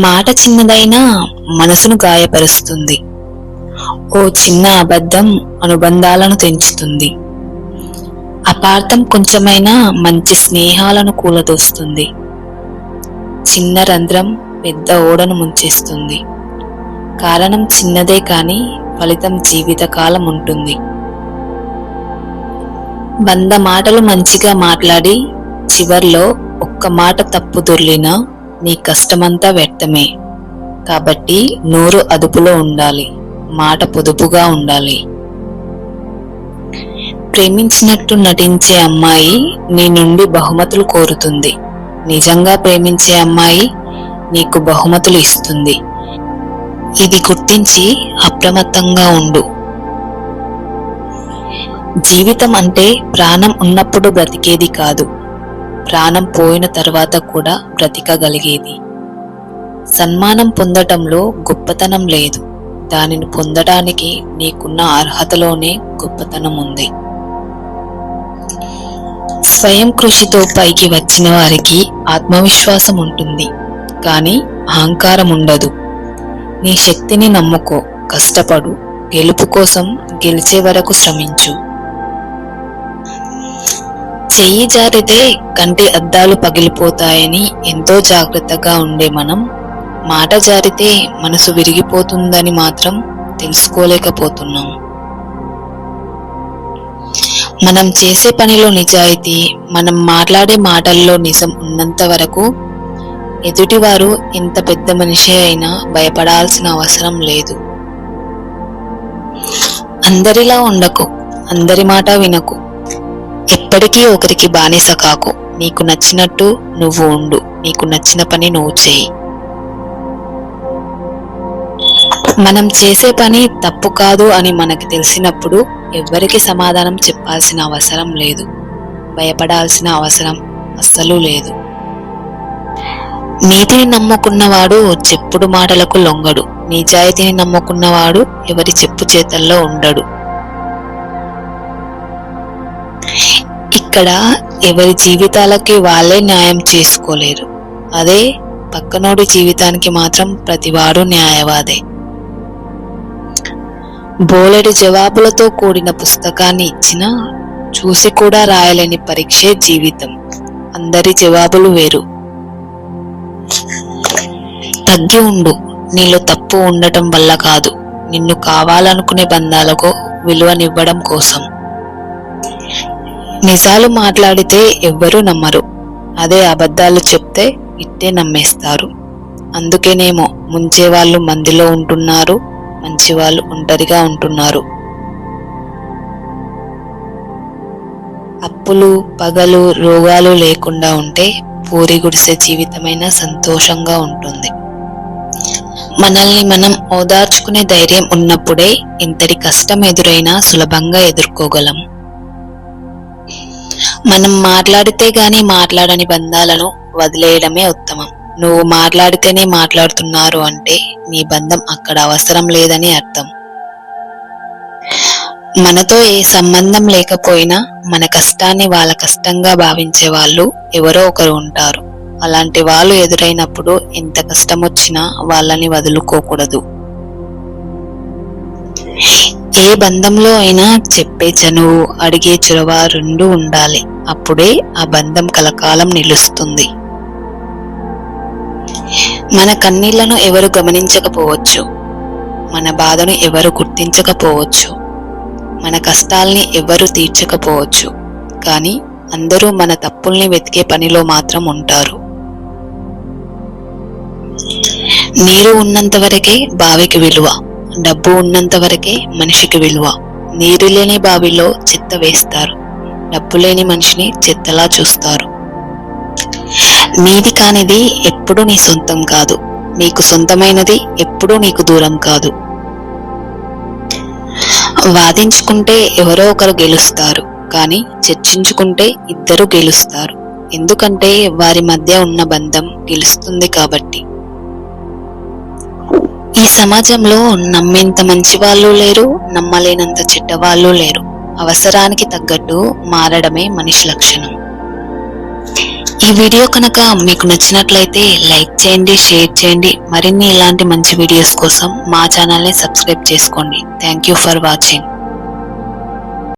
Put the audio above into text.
మాట చిన్నదైనా మనసును గాయపరుస్తుంది. ఓ చిన్న అబద్ధం అనుబంధాలను తెంచుతుంది. అపార్థం కొంచెమైనా మంచి స్నేహాలను కూలదోస్తుంది. చిన్న రంధ్రం పెద్ద ఓడను ముంచేస్తుంది. కారణం చిన్నదే కాని ఫలితం జీవితకాలం ఉంటుంది. వంద మాటలు మంచిగా మాట్లాడి చివర్లో ఒక్క మాట తప్పు దొర్లినా నీ కష్టమంతా వ్యర్థమే. కాబట్టి నోరు అదుపులో ఉండాలి. మాట పొదుపుగా ఉండాలి. ప్రేమించినట్టు నటించే అమ్మాయి నీ నుండి బహుమతులు కోరుతుంది. నిజంగా ప్రేమించే అమ్మాయి నీకు బహుమతులు ఇస్తుంది. ఇది గుర్తించి అప్రమత్తంగా ఉండు. జీవితం అంటే ప్రాణం ఉన్నప్పుడు బ్రతికేది కాదు. ప్రాణం పోయిన తర్వాత కూడా బ్రతికగలిగేది. సన్మానం పొందటంలో గొప్పతనం లేదు. దానిని పొందడానికి నీకున్న అర్హతలోనే గొప్పతనం ఉంది స్వయం కృషితో పైకి వచ్చిన వారికి ఆత్మవిశ్వాసం ఉంటుంది కానీ అహంకారం ఉండదు నీ శక్తిని నమ్ముకో కష్టపడు గెలుపు కోసం గెలిచే వరకు శ్రమించు. చెయ్యి జారితే కంటి అద్దాలు పగిలిపోతాయని ఎంతో జాగ్రత్తగా ఉండే మనం. మాట జారితే మనసు విరిగిపోతుందని మాత్రం తెలుసుకోలేకపోతున్నాం. మనం చేసే పనిలో నిజాయితీ మనం మాట్లాడే మాటల్లో నిజం ఉన్నంత వరకు ఎదుటివారు ఎంత పెద్ద మనిషి అయినా భయపడాల్సిన అవసరం లేదు. అందరిలా ఉండకు అందరి మాట వినకు ఎప్పటికీ ఒకరికి బానిస కాకు. నీకు నచ్చినట్టు నువ్వు ఉండు. నీకు నచ్చిన పని నువ్వు చేయి. మనం చేసే పని తప్పు కాదు అని మనకి తెలిసినప్పుడు ఎవ్వరికి సమాధానం చెప్పాల్సిన అవసరం లేదు. భయపడాల్సిన అవసరం అస్సలు లేదు. నీతిని నమ్ముకున్నవాడు చెప్పుడు మాటలకు లొంగడు. నిజాయితీని నమ్ముకున్నవాడు ఎవరి చెప్పు చేతల్లో ఉండడు. ఇక్కడ ఎవరి జీవితాలకి వాళ్ళే న్యాయం చేసుకోలేరు. అదే పక్కనోడి జీవితానికి మాత్రం ప్రతివాడు న్యాయవాదే. బోలెడు జవాబులతో కూడిన పుస్తకాన్ని ఇచ్చినా చూసి కూడా రాయలేని పరీక్షే జీవితం. అందరి జవాబులు వేరు. తగ్గి ఉండు. నీలో తప్పు ఉండటం వల్ల కాదు. నిన్ను కావాలనుకునే బంధాలకు విలువనివ్వడం కోసం. నిజాలు మాట్లాడితే ఎవ్వరూ నమ్మరు. అదే అబద్ధాలు చెప్తే ఇట్టే నమ్మేస్తారు. అందుకేనేమో ముంచేవాళ్ళు మందిలో ఉంటున్నారు మంచివాళ్ళు ఒంటరిగా ఉంటున్నారు. అప్పులు పగలు రోగాలు లేకుండా ఉంటే పూరి గుడిసె జీవితమైన సంతోషంగా ఉంటుంది. మనల్ని మనం ఓదార్చుకునే ధైర్యం ఉన్నప్పుడే ఇంతటి కష్టం ఎదురైనా సులభంగా ఎదుర్కోగలం. మనం మాట్లాడితే గాని మాట్లాడని బంధాలను వదిలేయడమే ఉత్తమం. నువ్వు మాట్లాడితేనే మాట్లాడుతున్నారు అంటే నీ బంధం అక్కడ అవసరం లేదని అర్థం. మనతో ఏ సంబంధం లేకపోయినా మన కష్టాన్ని వాళ్ళ కష్టంగా భావించే వాళ్ళు ఎవరో ఒకరు ఉంటారు. అలాంటి వాళ్ళు ఎదురైనప్పుడు ఎంత కష్టం వచ్చినా వాళ్ళని వదులుకోకూడదు. ఏ బంధంలో అయినా చెప్పే చనువు అడిగే చొరవ రెండు ఉండాలి. అప్పుడే ఆ బంధం కలకాలం నిలుస్తుంది. మన కన్నీళ్ళను ఎవరు గమనించకపోవచ్చు. మన బాధను ఎవరు గుర్తించకపోవచ్చు. మన కష్టాల్ని ఎవరు తీర్చకపోవచ్చు. కానీ అందరూ మన తప్పుల్ని వెతికే పనిలో మాత్రం ఉంటారు. నీరు ఉన్నంత వరకే బావికి విలువ డబ్బు ఉన్నంత వరకే మనిషికి విలువ. నీరు లేని బావిలో చెత్త వేస్తారు. డబ్బు లేని మనిషిని చెత్తలా చూస్తారు. నీది కానిది ఎప్పుడూ నీ సొంతం కాదు. నీకు సొంతమైనది ఎప్పుడూ నీకు దూరం కాదు. వాదించుకుంటే ఎవరో ఒకరు గెలుస్తారు. కానీ చర్చించుకుంటే ఇద్దరు గెలుస్తారు. ఎందుకంటే వారి మధ్య ఉన్న బంధం గెలుస్తుంది కాబట్టి. ఈ సమాజంలో నమ్మేంత మంచి వాళ్ళు లేరు నమ్మలేనంత చెడ్డ వాళ్ళు లేరు. అవసరానికి తగ్గట్టు మారడమే మనిషి లక్షణం. ఈ వీడియో కనుక మీకు నచ్చినట్లయితే లైక్ చేయండి షేర్ చేయండి. మరిన్ని ఇలాంటి మంచి వీడియోస్ కోసం మా ఛానల్ని సబ్స్క్రైబ్ చేసుకోండి. Thank you for watching